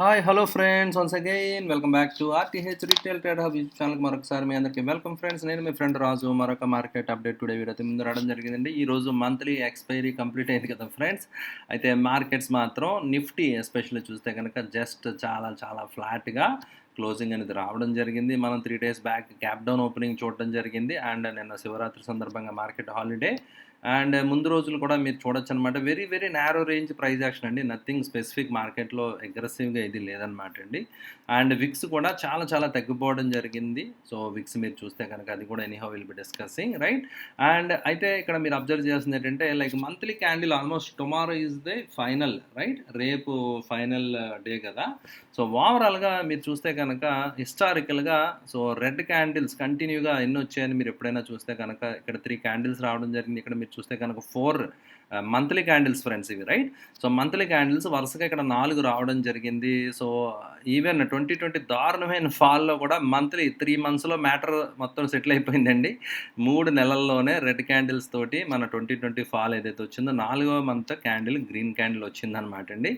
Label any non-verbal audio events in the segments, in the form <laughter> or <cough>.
Hi hello friends once again welcome back to RTH retail trade hub YouTube ఛానల్కి మరొకసారి మీ అందరికీ welcome friends నేను మీ friend రాజు. మరొక market update today video ముందు రావడం జరిగిందండి. ఈ రోజు మంత్లీ ఎక్స్పైరీ కంప్లీట్ అయింది కదా ఫ్రెండ్స్ అయితే మార్కెట్స్ మాత్రం నిఫ్టీ ఎస్పెషల్లీ చూస్తే కనుక జస్ట్ చాలా చాలా ఫ్లాట్గా క్లోజింగ్ అనేది రావడం జరిగింది. మనం three days back gap down opening చూడడం జరిగింది. అండ్ నిన్న శివరాత్రి సందర్భంగా మార్కెట్ హాలిడే అండ్ ముందు రోజులు కూడా మీరు చూడొచ్చు అనమాట very very narrow range price action అండి. నథింగ్ స్పెసిఫిక్ మార్కెట్లో అగ్రెసివ్గా ఇది లేదనమాట అండి. అండ్ విక్స్ కూడా చాలా చాలా తగ్గిపోవడం జరిగింది. సో విక్స్ మీరు చూస్తే కనుక అది కూడా anyhow will be discussing right and అయితే ఇక్కడ మీరు అబ్జర్వ్ చేయాల్సింది ఏంటంటే like monthly candle almost tomorrow is the final right రేపు ఫైనల్ డే కదా. సో ఓవరాల్గా మీరు చూస్తే కనుక హిస్టారికల్గా సో రెడ్ క్యాండిల్స్ కంటిన్యూగా ఎన్ని వచ్చాయని మీరు ఎప్పుడైనా చూస్తే కనుక ఇక్కడ త్రీ క్యాండిల్స్ రావడం జరిగింది. ఇక్కడ మీరు చూస్తే కనుక ఫోర్ మంత్లీ క్యాండిల్స్ ఫ్రెండ్స్ ఇవి రైట్ సో మంత్లీ క్యాండిల్స్ వరుసగా ఇక్కడ నాలుగు రావడం జరిగింది. సో ఈవెన్ ట్వంటీ ట్వంటీ దారుణమైన ఫాల్లో కూడా మంత్లీ త్రీ మంత్స్లో మ్యాటర్ మొత్తం సెటిల్ అయిపోయిందండి. మూడు నెలల్లోనే రెడ్ క్యాండిల్స్ తోటి మన ట్వంటీ ట్వంటీ ఫాల్ ఏదైతే వచ్చిందో నాలుగో మంత్ క్యాండిల్ గ్రీన్ క్యాండిల్ వచ్చిందనమాట అండి.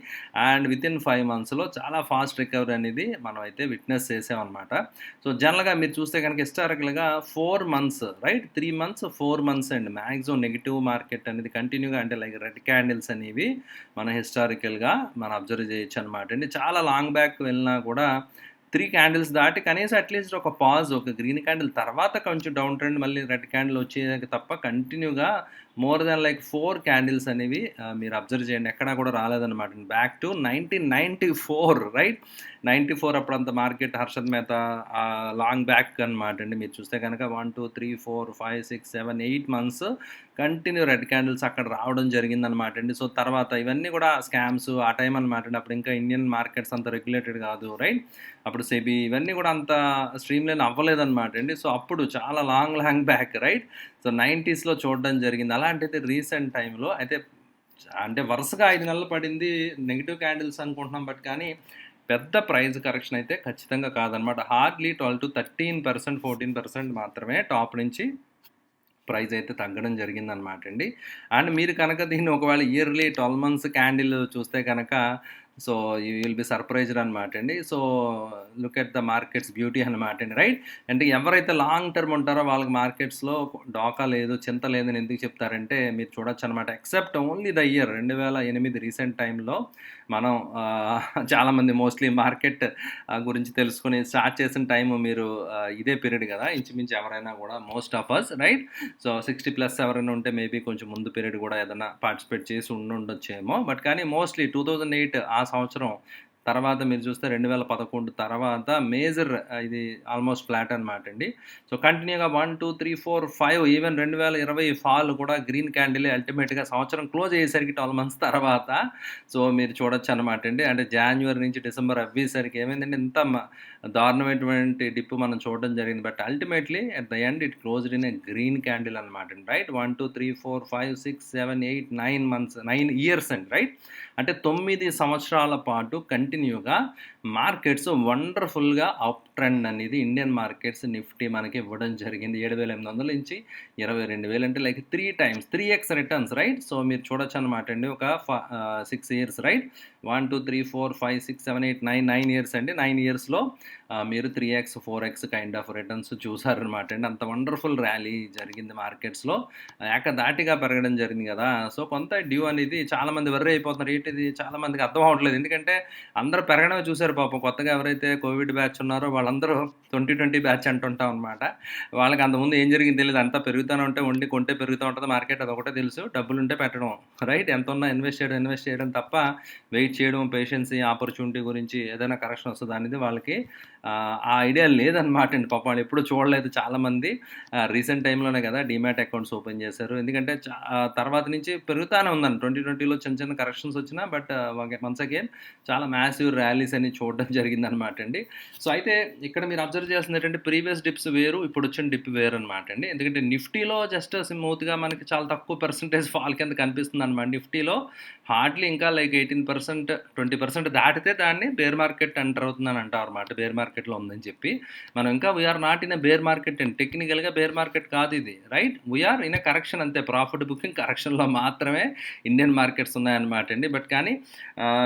అండ్ విత్ ఇన్ ఫైవ్ మంత్స్లో చాలా ఫాస్ట్ రికవరీ అనేది మనం అయితే విట్నెస్ చేసామన్నమాట. సో జనరల్గా మీరు చూస్తే కనుక హిస్టారికల్గా four months right? Three months four months అండి మ్యాక్సిమం నెగిటివ్ మార్కెట్ అనేది కంటిన్యూగా అంటే లైక్ రెడ్ క్యాండిల్స్ అనేవి మన హిస్టారికల్గా మనం అబ్జర్వ్ చేయొచ్చు అనమాట అండి. చాలా లాంగ్ బ్యాక్ వెళ్ళినా కూడా త్రీ క్యాండిల్స్ దాటి కనీసం అట్లీస్ట్ ఒక పాజ్ ఒక గ్రీన్ క్యాండిల్ తర్వాత కొంచెం డౌన్ ట్రెండ్ మళ్ళీ రెడ్ క్యాండిల్ వచ్చేదానికి తప్ప కంటిన్యూగా more than like four candles అనేవి మీరు అబ్జర్వ్ చేయండి. ఎక్కడా కూడా రాలేదన్నమాట. Back to nineteen ninety four right ninety four అప్పుడు అంత మార్కెట్ హర్షద్ మేత లాంగ్ బ్యాక్ అనమాట అండి. మీరు చూస్తే కనుక one two three four five six seven eight months continue red candles అక్కడ రావడం జరిగిందనమాట అండి. సో తర్వాత ఇవన్నీ కూడా స్కామ్స్ ఆ టైం అనమాట అండి. అప్పుడు ఇంకా ఇండియన్ మార్కెట్స్ అంత రెగ్యులేటెడ్ కాదు రైట్ అప్పుడు సెబీ ఇవన్నీ కూడా అంత స్ట్రీమ్ లైన్ అవ్వలేదన్నమాట అండి. సో అప్పుడు చాలా long long back right so నైంటీస్లో చూడడం జరిగింది. అలాంటిది రీసెంట్ టైంలో అయితే అంటే వరుసగా ఐదు నెలలు పడింది నెగిటివ్ క్యాండిల్స్ అనుకుంటున్నాం. బట్ కానీ పెద్ద ప్రైస్ కరెక్షన్ అయితే ఖచ్చితంగా కాదనమాట. Hardly twelve to thirteen percent fourteen percent మాత్రమే టాప్ నుంచి ప్రైస్ అయితే తగ్గడం జరిగిందనమాట అండి. అండ్ మీరు కనుక దీన్ని ఒకవేళ ఇయర్లీ ట్వెల్వ్ మంత్స్ క్యాండిల్ చూస్తే కనుక so you will be surprised అనమాట అండి. So look at the markets beauty అనమాట అండి రైట్? అంటే ఎవరైతే లాంగ్ టర్మ్ ఉంటారో వాళ్ళకి మార్కెట్స్లో డోకా లేదు చింత లేదని ఎందుకు చెప్తారంటే మీరు చూడొచ్చు అనమాట ఎక్సెప్ట్ ఓన్లీ ద ఇయర్ రెండు వేల ఎనిమిది రీసెంట్ టైంలో మనం చాలామంది మోస్ట్లీ మార్కెట్ గురించి తెలుసుకుని స్టార్ట్ చేసిన టైం మీరు ఇదే పీరియడ్ కదా? ఇంచుమించు ఎవరైనా కూడా most of us right so sixty plus ఎవరైనా ఉంటే మేబీ కొంచెం ముందు పీరియడ్ కూడా ఏదైనా పార్టిసిపేట్ చేసి ఉండి ఉండొచ్చేమో బట్ కానీ మోస్ట్లీ టూ థౌజండ్ ఎయిట్ ఆ సంవత్సరం తర్వాత మీరు చూస్తే రెండు వేల పదకొండు తర్వాత మేజర్ ఇది ఆల్మోస్ట్ ఫ్లాట్ అనమాట అండి. సో కంటిన్యూగా one two three four five even రెండు వేల ఇరవై ఫాల్ కూడా గ్రీన్ క్యాండిల్ అల్టిమేట్గా సంవత్సరం క్లోజ్ అయ్యేసరికి ట్వెల్వ్ మంత్స్ తర్వాత. సో మీరు చూడొచ్చు అనమాట అండి. అంటే జనవరి నుంచి డిసెంబర్ అవ్వేసరికి ఏమైందంటే ఇంత మ- దారుణమైనటువంటి డిప్ మనం చూడడం జరిగింది. But ultimately at the end it closed in a green candle అనమాట అండి right? One two three four five six seven eight nine months nine years అండి రైట్? అంటే తొమ్మిది సంవత్సరాల పాటు కంటి కంటిన్యూగా మార్కెట్స్ వండర్ఫుల్గా అప్ ట్రెండ్ అనేది ఇండియన్ మార్కెట్స్ నిఫ్టీ మనకి ఇవ్వడం జరిగింది. ఏడు వేల ఎనిమిది వందల నుంచి ఇరవై రెండు వేలు అంటే like three times three x returns right so మీరు చూడొచ్చు అనమాట అండి. ఒక six years right one two three four five six seven eight nine nine years అండి. నైన్ ఇయర్స్లో మీరు three x four x kind of returns చూసారనమాట అండి. అంత వండర్ఫుల్ ర్యాలీ జరిగింది మార్కెట్స్లో ఏకదాటిగా పెరగడం జరిగింది కదా. సో కొంత డ్యూ అనేది చాలా మంది వర్రీ అయిపోతున్నారు. ఏంటిది చాలా మందికి అర్థం అవ్వట్లేదు. ఎందుకంటే అందరూ పెరగడమే చూశారు పాపం. కొత్తగా ఎవరైతే కోవిడ్ బ్యాచ్ ఉన్నారో వాళ్ళందరూ ట్వంటీ ట్వంటీ బ్యాచ్ అంటుంటాం అనమాట వాళ్ళకి అంతకుముందు ఏం జరిగింది తెలియదు అంతా పెరుగుతూనే ఉంటే ఉండి కొంటే పెరుగుతూ ఉంటుంది. మార్కెట్ అది ఒకటే తెలుసు. డబ్బులు ఉంటే పెట్టడం. రైట్? ఎంత ఉన్నా ఇన్వెస్ట్ చేయడం ఇన్వెస్ట్ చేయడం తప్ప వెయిట్ చేయడం పేషెన్సీ ఆపర్చునిటీ గురించి ఏదైనా కరెక్షన్ వస్తుంది అనేది వాళ్ళకి ఆ, ఐడియా లేదనమాట అండి. పాప వాళ్ళు ఎప్పుడు చూడలేదు చాలామంది. రీసెంట్ టైంలోనే కదా డిమాట్ అకౌంట్స్ ఓపెన్ చేశారు. ఎందుకంటే చా- తర్వాత నుంచి పెరుగుతానే ఉందండి. ట్వంటీ ట్వంటీలో చిన్న చిన్న కరెక్షన్స్ వచ్చినా బట్ వన్స్ అగైన్ చాలా మ్యాసివ్ ర్యాలీస్ అని చూడడం జరిగిందనమాట అండి. సో అయితే ఇక్కడ మీరు అబ్జర్వ్ చేయాల్సింది ఏంటంటే ప్రీవియస్ డిప్స్ వేరు ఇప్పుడు వచ్చిన డిప్ వేరు అనమాట అండి. ఎందుకంటే నిఫ్టీలో జస్ట్ స్మూత్గా మనకి చాలా తక్కువ పర్సంటేజ్ ఫాల్ కింద కనిపిస్తుంది అనమాట నిఫ్టీలో హార్డ్లీ ఇంకా like eighteen percent twenty percent దాటితే దాన్ని బేర్ మార్కెట్ ఎంటర్ అవుతుందని అంటారు అనమాట బేర్ మార్కెట్లో ఉందని చెప్పి. మనం ఇంకా we are not in bear market and. టెక్నికల్గా బేర్ మార్కెట్ కాదు ఇది right we are in correction అంతే. ప్రాఫిట్ బుకింగ్ కరెక్షన్లో మాత్రమే ఇండియన్ మార్కెట్స్ ఉన్నాయన్నమాట అండి. బట్ కానీ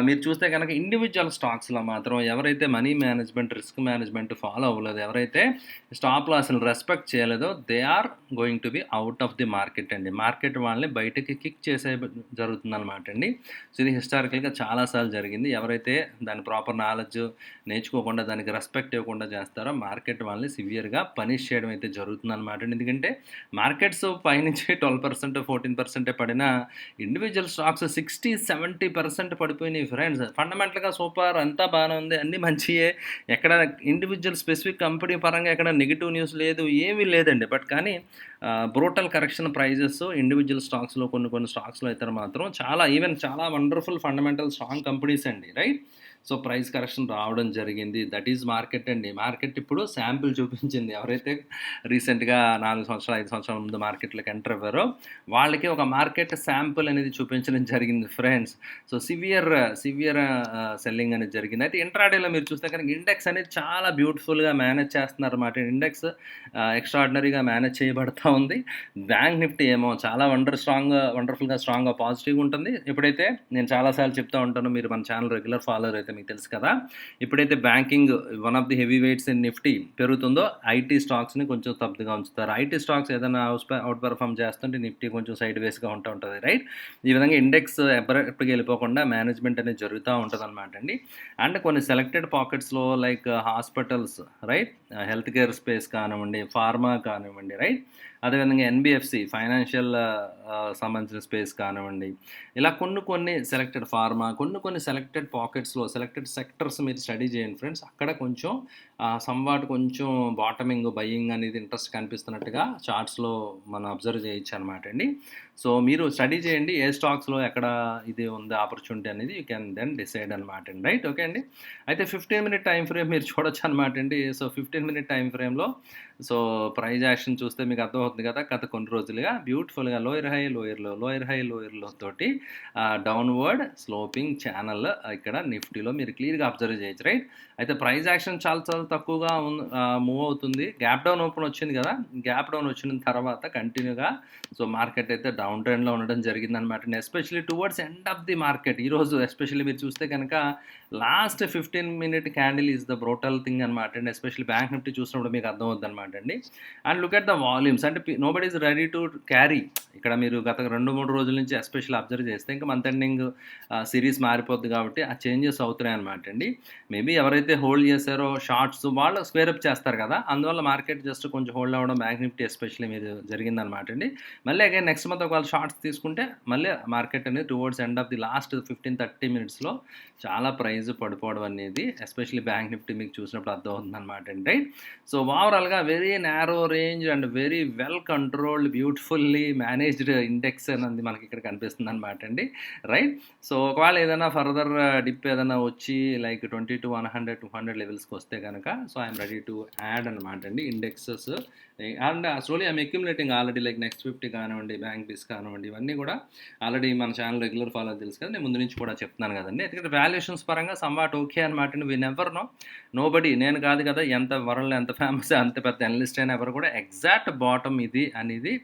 మీరు చూస్తే కనుక ఇండివిజువల్ స్టాక్స్లో మాత్రం ఎవరైతే money management risk management follow అవ్వలేదు. ఎవరైతే స్టాప్ లాస్ని రెస్పెక్ట్ చేయలేదో they are going to be out of the market అండి. మార్కెట్ వాళ్ళని బయటకి కిక్ చేసే జరుగుతుంది అనమాట అండి. సో ఇది హిస్టారికల్గా చాలాసార్లు జరిగింది. ఎవరైతే దాని ప్రాపర్ నాలెడ్జ్ నేర్చుకోకుండా దానికి రెస్పెక్ట్ ఇవ్వకుండా చేస్తారో మార్కెట్ వాళ్ళని సివియర్గా పనిష్ చేయడం అయితే జరుగుతుంది అనమాట ఎందుకంటే మార్కెట్స్ పైనుంచి ట్వెల్వ్ పర్సెంట్ ఫోర్టీన్ పర్సెంటే పడిన individual stocks sixty seventy percent పడిపోయినాయి ఫ్రెండ్స్ ఫండమెంటల్గా సూపర్ అంతా బాగానే ఉంది. అన్నీ మంచియే. ఎక్కడ ఇండి ఇండివిజువల్ స్పెసిఫిక్ కంపెనీ పరంగా ఎక్కడ నెగిటివ్ న్యూస్ లేదు ఏమీ లేదండి. బట్ కానీ బ్రోటల్ కరెక్షన్ ప్రైజెస్ ఇండివిజువల్ స్టాక్స్లో కొన్ని కొన్ని స్టాక్స్లో అయితే మాత్రం చాలా ఈవెన్ చాలా వండర్ఫుల్ ఫండమెంటల్ స్ట్రాంగ్ కంపెనీస్ అండి రైట్ సో ప్రైస్ కరెక్షన్ రావడం జరిగింది. దట్ ఈజ్ మార్కెట్ అండి. మార్కెట్ ఇప్పుడు శాంపిల్ చూపించింది. ఎవరైతే రీసెంట్గా నాలుగు సంవత్సరాలు ఐదు సంవత్సరాల ముందు మార్కెట్లోకి ఎంటర్ అయ్యారో వాళ్ళకి ఒక మార్కెట్ శాంపుల్ అనేది చూపించడం జరిగింది friends. So severe severe selling అనేది జరిగింది. అయితే ఇంట్రాడేలో మీరు చూస్తే కనుక ఇండెక్స్ అనేది చాలా బ్యూటిఫుల్గా మేనేజ్ చేస్తున్నారు అన్నమాట ఇండెక్స్ ఎక్స్ట్రాడినరీగా మేనేజ్ చేయబడతా ఉంది. బ్యాంక్ నిఫ్టీ ఏమో చాలా వండర్ స్ట్రాంగ్ వండర్ఫుల్గా స్ట్రాంగ్గా పాజిటివ్గా ఉంటుంది. ఎప్పుడైతే నేను చాలాసార్లు చెప్తా ఉంటాను మీరు మన ఛానల్ రెగ్యులర్ ఫాలోర్ అయితే మీకు తెలుసు కదా. ఇప్పుడైతే banking one of the heavy weights in Nifty పెరుగుతుందో ఐటీ స్టాక్స్ని కొంచెం తప్పుగా ఉంచుతారు. ఐటీ స్టాక్స్ ఏదైనా అవుట్ పర్ఫామ్ చేస్తుంటే నిఫ్టీ కొంచెం సైడ్ వేస్గా ఉంటూ ఉంటుంది రైట్? ఈ విధంగా ఇండెక్స్ ఎప్పటికి వెళ్ళిపోకుండా మేనేజ్మెంట్ అనేది జరుగుతూ ఉంటుంది అనమాట అండి. అండ్ కొన్ని selected పాకెట్స్లో like hospitals right? Health care space కానివ్వండి ఫార్మా కానివ్వండి రైట్? అదేవిధంగా ఎన్బిఎఫ్సి ఫైనాన్షియల్ సంబంధించిన స్పేస్ కానివ్వండి. ఇలా కొన్ని కొన్ని సెలెక్టెడ్ ఫార్మా కొన్ని కొన్ని సెలెక్టెడ్ పాకెట్స్లో సెలెక్టెడ్ సెక్టర్స్ మీరు స్టడీ చేయండి ఫ్రెండ్స్ అక్కడ కొంచెం సంవాట్ కొంచెం బాటమింగ్ బయ్యింగ్ అనేది ఇంట్రెస్ట్ కనిపిస్తున్నట్టుగా చార్ట్స్లో మనం అబ్జర్వ్ చేయొచ్చు అనమాట అండి. సో మీరు స్టడీ చేయండి ఏ స్టాక్స్లో ఎక్కడ ఇది ఉంది ఆపర్చునిటీ అనేది యూ కెన్ దెన్ డిసైడ్ అనమాట అండి. రైట్ ఓకే అండి. అయితే ఫిఫ్టీన్ మినిట్ టైం ఫ్రేమ్ మీరు చూడొచ్చు అనమాట అండి. సో ఫిఫ్టీన్ మినిట్ టైం ఫ్రేమ్లో సో ప్రైజ్ యాక్షన్ చూస్తే మీకు అర్థమవుతుంది కదా గత కొన్ని రోజులుగా బ్యూటిఫుల్గా లోయర్ హై లోయర్లో లోయర్ హై లోయర్లో తోటి డౌన్వర్డ్ స్లోపింగ్ ఛానల్ ఇక్కడ నిఫ్టీలో మీరు క్లియర్గా అబ్జర్వ్ చేయొచ్చు. రైట్ అయితే ప్రైజ్ యాక్షన్ చాలా చాలా తక్కువగా మూవ్ అవుతుంది. గ్యాప్ డౌన్ ఓపెన్ వచ్చింది కదా? గ్యాప్ డౌన్ వచ్చిన తర్వాత కంటిన్యూగా సో మార్కెట్ అయితే డౌన్ ట్రెండ్లో ఉండడం జరిగింది అనమాట especially towards end of the market ఈరోజు ఎస్పెషల్లీ మీరు చూస్తే కనుక last fifteen minute candle is the brutal thing అనమాట అండి ఎస్పెషల్లీ బ్యాంక్ నిఫ్టీ చూసినప్పుడు మీకు అర్థమవుద్ది అనమాట అండి. And look at the volumes అంటే nobody is ready to carry ఇక్కడ మీరు గత రెండు మూడు రోజుల నుంచి ఎస్పెషల్ అబ్జర్వ్ చేస్తే ఇంకా మంత్ ఎండింగ్ సిరీస్ మారిపోద్ది కాబట్టి ఆ చేంజెస్ అవుతున్నాయి అనమాట అండి. మేబీ ఎవరైతే హోల్డ్ చేశారో షార్ట్స్ సో వాళ్ళు స్క్వేర్ అప్ చేస్తారు కదా. అందువల్ల మార్కెట్ జస్ట్ కొంచెం హోల్డ్ అవ్వడం బ్యాంక్ నిఫ్టీ ఎస్పెషల్లీ మీరు జరిగిందనమాట అండి. మళ్ళీ అగైన్ నెక్స్ట్ మంత్ ఒకవేళ షార్ట్స్ తీసుకుంటే మళ్ళీ మార్కెట్ అనేది towards end of the last fifteen thirty మినిట్స్లో చాలా ప్రైజ్ పడిపోవడం అనేది ఎస్పెషల్లీ బ్యాంక్ నిఫ్టీ మీకు చూసినప్పుడు అర్థమవుతుంది అనమాట అండి సో ఓవరాల్గా very narrow range and very well controlled beautifully managed index అనేది మనకి ఇక్కడ కనిపిస్తుంది అనమాట అండి. రైట్? సో ఒకవేళ ఏదైనా ఫర్దర్ డిప్ ఏదైనా వచ్చి like twenty two one hundred two hundred లెవెల్స్కి వస్తే కనుక so I'm ready to add అనమాట అండి indexes and slowly I'm accumulating already like next fifty కానివ్వండి బ్యాంక్ బిస్ కానివ్వండి ఇవన్నీ కూడా ఆల్రెడీ మన ఛానల్ రెగ్యులర్ ఫాలో తెలుసు కదా నేను ముందు నుంచి కూడా చెప్తున్నాను కదండి. ఎందుకంటే వాల్యుయేషన్స్ పరంగా సమ్వాట్ ఓకే అనమాట we never no nobody నేను కాదు కదా ఎంత వరల్డ్ ఎంత ఫేమస్ అంత పెద్ద అనలిస్ట్ అయినా ఎవరు కూడా ఎగ్జాక్ట్ బాటమ్ ఇది అనేది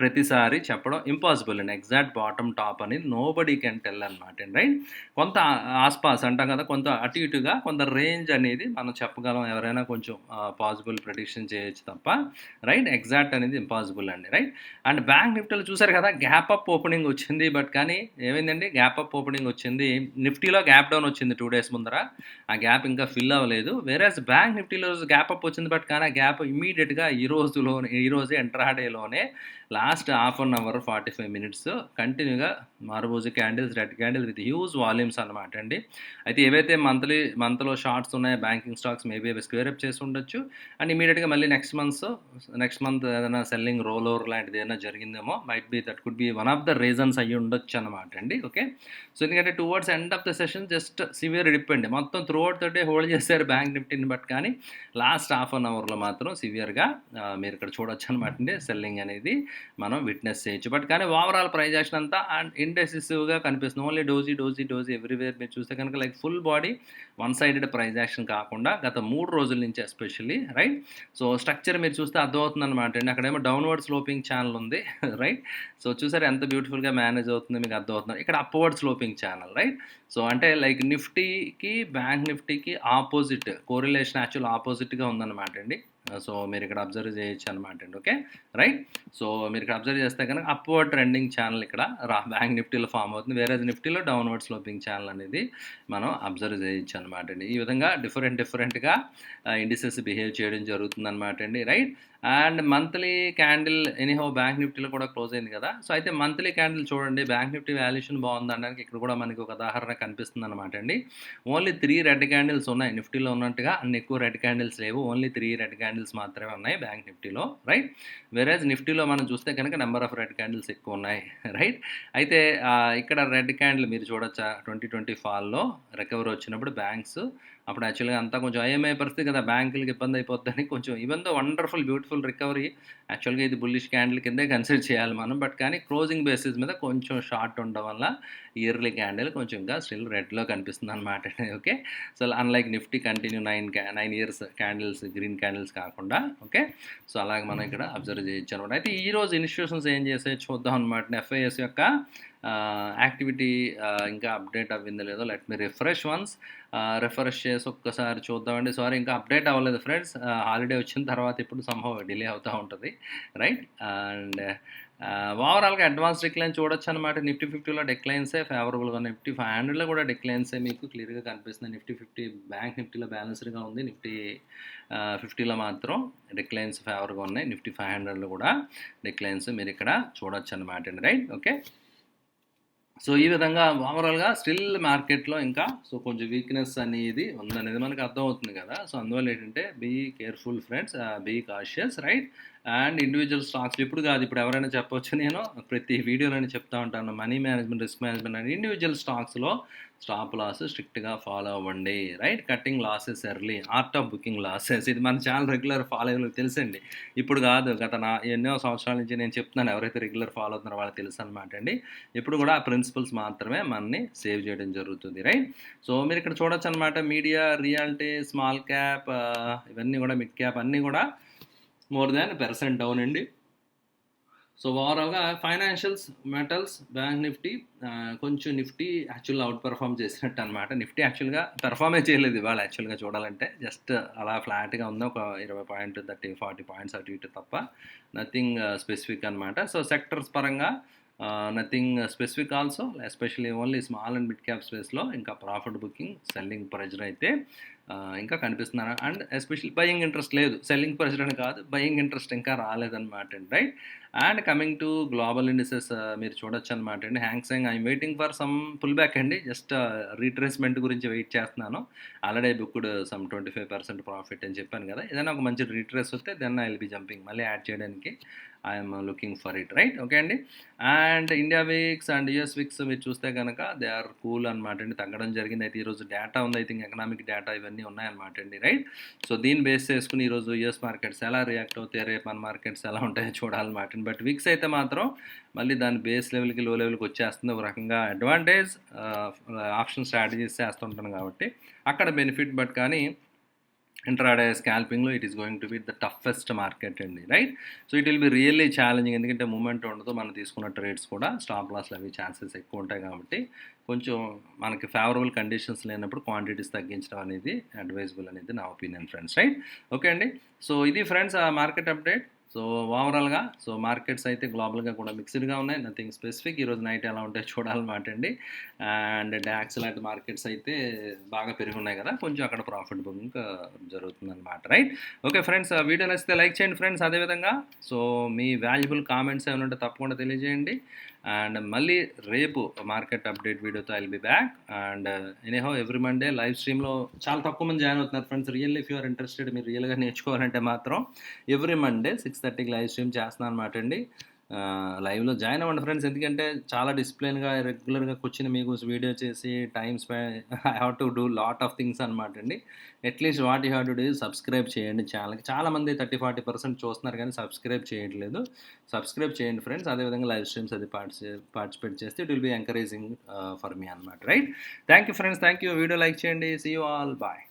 ప్రతిసారి చెప్పడం ఇంపాసిబుల్ అండి. ఎగ్జాక్ట్ బాటమ్ టాప్ అని నో బడీ కెన్ టెల్ అనమాట అండి రైట్ కొంత ఆస్పాస్ అంటాం కదా కొంత అటు ఇటుగా కొంత రేంజ్ అనేది మనం చెప్పగలం ఎవరైనా కొంచెం పాసిబుల్ ప్రిడిక్షన్ చేయొచ్చు తప్ప రైట్ ఎగ్జాక్ట్ అనేది ఇంపాసిబుల్ అండి రైట్ అండ్ బ్యాంక్ నిఫ్టీలో చూసారు కదా గ్యాప్ అప్ ఓపెనింగ్ వచ్చింది బట్ కానీ ఏమైందండి? గ్యాప్ అప్ ఓపెనింగ్ వచ్చింది నిఫ్టీలో గ్యాప్ డౌన్ వచ్చింది టూ డేస్ ముందర ఆ గ్యాప్ ఇంకా ఫిల్ అవ్వలేదు. వేరే బ్యాంక్ నిఫ్టీలో గ్యాప్ అప్ వచ్చింది బట్ కానీ ఆ గ్యాప్ ఇమీడియట్గా ఈ రోజులోనే ఈ రోజే ఎంట్రాడేలోనే last half an hour forty five minutes కంటిన్యూగా marubozu candles red candle with huge volumes అనమాట అండి. అయితే ఏవైతే మంత్లీ మంత్లో షార్ట్స్ ఉన్నాయో బ్యాంకింగ్ స్టాక్స్ మేబీ అవి స్క్వేర్ అప్ చేసి ఉండొచ్చు. అండ్ ఇమీడియట్గా మళ్ళీ నెక్స్ట్ మంత్స్ నెక్స్ట్ మంత్ ఏదైనా సెల్లింగ్ రోల్ ఓవర్ లాంటిది ఏదైనా జరిగిందేమో might be that could be one of the reasons అయ్యి ఉండొచ్చు అనమాట అండి. ఓకే సో ఎందుకంటే towards end of the session just severe dip అండి. మొత్తం త్రూ అవుట్ తోటే హోల్డ్ చేశారు బ్యాంక్ నిఫ్టీని బట్ కానీ లాస్ట్ హాఫ్ అన్ అవర్లో మాత్రం సివియర్గా మీరు ఇక్కడ చూడొచ్చు అనమాట అండి. సెల్లింగ్ అనేది మనం విట్నెస్ చేయొచ్చు. బట్ కానీ ఓవరాల్ ప్రైజ్ యాక్షన్ అంతా అండ్ ఇండెసిసివ్గా కనిపిస్తుంది. Only doji doji doji everywhere మీరు చూస్తే కనుక like full body one sided price action కాకుండా గత మూడు రోజుల నుంచి ఎస్పెషల్లీ రైట్? సో స్ట్రక్చర్ మీరు చూస్తే అర్థమవుతుంది అనమాట అండి. అక్కడేమో డౌన్వర్డ్ స్లోపింగ్ ఛానల్ ఉంది <laughs> రైట్? సో చూసారు ఎంత బ్యూటిఫుల్గా మేనేజ్ అవుతుంది మీకు అర్థమవుతుంది. ఇక్కడ upward sloping channel right? So అంటే లైక్ నిఫ్టీకి బ్యాంక్ నిఫ్టీకి ఆపోజిట్ కోరిలేషన్ యాక్చువల్ ఆపోజిట్గా ఉందన్నమాట అండి. సో మీరు ఇక్కడ అబ్జర్వ్ చేయొచ్చు అనమాట అండి ఓకే? రైట్? సో మీరు ఇక్కడ అబ్జర్వ్ చేస్తే కనుక అప్వర్డ్ ట్రెండింగ్ ఛానల్ ఇక్కడ రా బ్యాంక్ నిఫ్టీలో ఫామ్ అవుతుంది. వేరే నిఫ్టీలో డౌన్వర్డ్ స్లోపింగ్ ఛానల్ అనేది మనం అబ్జర్వ్ చేయొచ్చు అనమాట అండి ఈ విధంగా డిఫరెంట్ డిఫరెంట్గా ఇండిసెస్ బిహేవ్ చేయడం జరుగుతుంది అనమాట అండి right? And monthly candle anyhow bank నిఫ్టీలో కూడా క్లోజ్ అయింది కదా. సో అయితే మంత్లీ క్యాండిల్ చూడండి బ్యాంక్ నిఫ్టీ వాల్యుయేషన్ బాగుంది అనడానికి ఇక్కడ కూడా మనకి ఒక ఉదాహరణ కనిపిస్తుంది అనమాట అండి. ఓన్లీ త్రీ రెడ్ క్యాండిల్స్ ఉన్నాయి నిఫ్టీలో ఉన్నట్టుగా అన్ని ఎక్కువ రెడ్ క్యాండిల్స్ లేవు ఓన్లీ త్రీ రెడ్ క్యాండిల్స్ మాత్రమే ఉన్నాయి బ్యాంక్ నిఫ్టీలో రైట్ వెరేజ్ నిఫ్టీలో మనం చూస్తే కనుక నెంబర్ ఆఫ్ రెడ్ క్యాండిల్స్ ఎక్కువ ఉన్నాయి <laughs> రైట్ అయితే ఇక్కడ రెడ్ క్యాండిల్ మీరు చూడొచ్చా ట్వంటీ ట్వంటీ ఫాల్లో రికవరీ వచ్చినప్పుడు బ్యాంక్స్ అప్పుడు యాక్చువల్గా అంతా కొంచెం అయ్యమయ్యే పరిస్థితి కదా. బ్యాంకులకి ఇబ్బంది అయిపోద్దని కొంచెం even though wonderful beautiful recovery యాక్చువల్గా ఇది బుల్లిష్ క్యాండిల్ కిందే కన్సిడర్ చేయాలి మనం. బట్ కానీ క్లోజింగ్ బేసిస్ మీద కొంచెం షార్ట్ ఉండడం వల్ల ఇయర్లీ క్యాండిల్ కొంచెం ఇంకా స్టిల్ రెడ్లో కనిపిస్తుంది అనమాట okay so unlike Nifty continue nine క్యా nine years candles green candles కాకుండా ఓకే సో అలాగే మనం ఇక్కడ అబ్జర్వ్ చేయొచ్చు అనమాట అయితే ఈ రోజు ఇన్స్టిట్యూషన్స్ ఏం చేసే చూద్దాం అనమాట ఎఫ్ఐఎస్ యొక్క యాక్టివిటీ ఇంకా అప్డేట్ అవ్విందో లేదో let me refresh once. Refresh చేసి ఒక్కసారి చూద్దామండి. సారీ ఇంకా అప్డేట్ అవ్వలేదు ఫ్రెండ్స్. హాలిడే వచ్చిన తర్వాత ఇప్పుడు సంభవ డిలే అవుతూ ఉంటుంది. రైట్? అండ్ ఓవరాల్గా అడ్వాన్స్ డిక్లైన్ చూడొచ్చు అనమాట నిఫ్టీ ఫిఫ్టీలో డిక్లైన్సే ఫేవరబుల్గా నిఫ్టీ ఫైవ్ హండ్రెడ్లో కూడా డిక్లైన్సే మీకు క్లియర్గా కనిపిస్తుంది. నిఫ్టీ ఫిఫ్టీ బ్యాంక్ నిఫ్టీలో బ్యాలెన్స్డ్గా ఉంది. నిఫ్టీ ఫిఫ్టీలో మాత్రం డిక్లైన్స్ ఫేవర్గా ఉన్నాయి. నిఫ్టీ ఫైవ్ హండ్రెడ్లో కూడా డిక్లైన్స్ మీరు ఇక్కడ చూడొచ్చు అనమాట అండి. రైట్? ఓకే? సో ఈ విధంగా ఓవరాల్గా స్టిల్ మార్కెట్లో ఇంకా సో కొంచెం వీక్నెస్ అనేది ఉందనేది మనకు అర్థమవుతుంది కదా. సో అందువల్ల ఏంటంటే be careful friends be cautious right and individual stocks ఇప్పుడు కాదు ఇప్పుడు ఎవరైనా చెప్పవచ్చు నేను ప్రతి వీడియోలోనే చెప్తా ఉంటాను. Money management risk management and individual స్టాక్స్లో స్టాప్ లాస్ స్ట్రిక్ట్గా ఫాలో అవ్వండి. Right cutting losses early art of booking losses ఇది మన ఛానల్ రెగ్యులర్ ఫాలో అయ్యే తెలుసండి. ఇప్పుడు కాదు గత నా ఎన్నో సంవత్సరాల నుంచి నేను చెప్తున్నాను ఎవరైతే రెగ్యులర్ ఫాలో అవుతున్నారో వాళ్ళకి తెలుసు అనమాట అండి. ఇప్పుడు కూడా ఆ ప్రిన్సిపల్స్ మాత్రమే మనని సేవ్ చేయడం జరుగుతుంది. రైట్ సో మీరు ఇక్కడ చూడొచ్చు అనమాట మీడియా రియాలిటీ స్మాల్ క్యాప్ ఇవన్నీ కూడా మిడ్ క్యాప్ అన్నీ కూడా మోర్ దాన్ పెర్సెంట్ డౌన్ అండి. సో ఓవరాల్గా ఫైనాన్షియల్స్ మెటల్స్ బ్యాంక్ నిఫ్టీ కొంచెం నిఫ్టీ యాక్చువల్గా అవుట్ పెర్ఫామ్ చేసినట్టు అనమాట నిఫ్టీ యాక్చువల్గా పెర్ఫామే చేయలేదు ఇవాళ యాక్చువల్గా చూడాలంటే. జస్ట్ అలా ఫ్లాట్గా ఉంది ఒక ఇరవై పాయింట్ థర్టీ ఫార్టీ పాయింట్స్ అటు ఇటు తప్ప నథింగ్ స్పెసిఫిక్ అనమాట సో సెక్టర్స్ పరంగా nothing specific also especially only small and mid cap స్పేస్లో ఇంకా ప్రాఫిట్ బుకింగ్ సెల్లింగ్ ప్రెజర్ అయితే ఇంకా కనిపిస్తున్నారు? అండ్ ఎస్పెషల్లీ బయింగ్ ఇంట్రెస్ట్ లేదు. సెల్లింగ్ ప్రెజర్ కాదు. బయింగ్ ఇంట్రెస్ట్ ఇంకా రాలేదన్నమాట అండి. Right? And coming to global indices మీరు చూడొచ్చు అనమాట అండి. Hang Seng I'm waiting for some pull back అండి. జస్ట్ రీట్రేస్మెంట్ గురించి వెయిట్ చేస్తున్నాను. Already booked some twenty five percent profit అని చెప్పాను కదా. ఏదైనా ఒక మంచి రీట్రేస్ వస్తే then I will be jumping. మళ్ళీ యాడ్ చేయడానికి I'm looking for it right okay అండి? And India VIX and US VIX మీరు చూస్తే కనుక దే ఆర్ కూల్ అనమాట అండి. తగ్గడం జరిగింది. అయితే ఈరోజు డేటా ఉంది. ఐ థింక్ ఎకనామిక్ డేటా ఇవన్నీ ఉన్నాయన్నమాట అండి రైట్ సో దీన్ని బేస్ చేసుకుని ఈరోజు యుఎస్ మార్కెట్స్ ఎలా రియాక్ట్ అవుతాయి? రేపు మన మార్కెట్స్ ఎలా ఉంటాయో చూడాలన్నమాట బట్ వీక్స్ అయితే మాత్రం మళ్ళీ దాని బేస్ లెవెల్కి లో లెవెల్కి వచ్చేస్తుంది. ఒక రకంగా అడ్వాంటేజ్ ఆప్షన్ స్ట్రాటజీస్ చేస్తుంటాను కాబట్టి అక్కడ బెనిఫిట్ బట్ కానీ intraday స్కాల్పింగ్లో it is going to be the toughest market అండి right so it will be really challenging ఎందుకంటే మూమెంట్ ఉండదు. మనం తీసుకున్న ట్రేడ్స్ కూడా స్టాప్ లాస్లు అవి ఛాన్సెస్ ఎక్కువ ఉంటాయి కాబట్టి కొంచెం మనకి ఫేవరబుల్ కండిషన్స్ లేనప్పుడు క్వాంటిటీస్ తగ్గించడం అనేది అడ్వైజబుల్ అనేది నా ఒపీనియన్ ఫ్రెండ్స్ రైట్ ఓకే అండి? సో ఇది ఫ్రెండ్స్ ఆ మార్కెట్ అప్డేట్ సో ఓవరాల్గా సో మార్కెట్స్ అయితే గ్లోబల్గా కూడా మిక్స్డ్గా ఉన్నాయి. నథింగ్ స్పెసిఫిక్ ఈరోజు నైట్ ఎలా ఉంటాయో చూడాలన్నమాట అండి అండ్ డాక్స్ లాంటి మార్కెట్స్ అయితే బాగా పెరిగి ఉన్నాయి కదా కొంచెం అక్కడ ప్రాఫిట్ బుకింగ్ జరుగుతుందన్నమాట రైట్ ఓకే ఫ్రెండ్స్ వీడియో నచ్చితే లైక్ చేయండి ఫ్రెండ్స్ అదేవిధంగా సో మీ వాల్యుబుల్ కామెంట్స్ ఏమైనా ఉంటే తప్పకుండా తెలియజేయండి. అండ్ మళ్ళీ రేపు మార్కెట్ అప్డేట్ వీడియోతో I'll be back and anyhow every Monday live స్ట్రీమ్లో చాలా తక్కువ మంది జాయిన్ అవుతున్నారు friends real if you're interested మీరు రియల్గా నేర్చుకోవాలంటే మాత్రం ఎవ్రీ మండే సిక్స్ థర్టీకి లైవ్ స్ట్రీమ్ చేస్తున్నాను అనమాట అండి. లైవ్లో జాయిన్ అవ్వండి ఫ్రెండ్స్ ఎందుకంటే చాలా డిసిప్లిన్గా రెగ్యులర్గా కూర్చుని మీకు వీడియో చేసి time spend I have to do lot of things అనమాట అండి. At least what you have to do subscribe చేయండి ఛానల్కి చాలామంది థర్టీ ఫార్టీ పర్సెంట్ చూస్తున్నారు కానీ సబ్స్క్రైబ్ చేయట్లేదు. సబ్స్క్రైబ్ చేయండి ఫ్రెండ్స్ అదేవిధంగా లైవ్ స్ట్రీమ్స్ అది పార్టిసి పార్టిసిపేట్ చేస్తే it will be encouraging for me అనమాట right thank you friends thank you video like చేయండి. See you all bye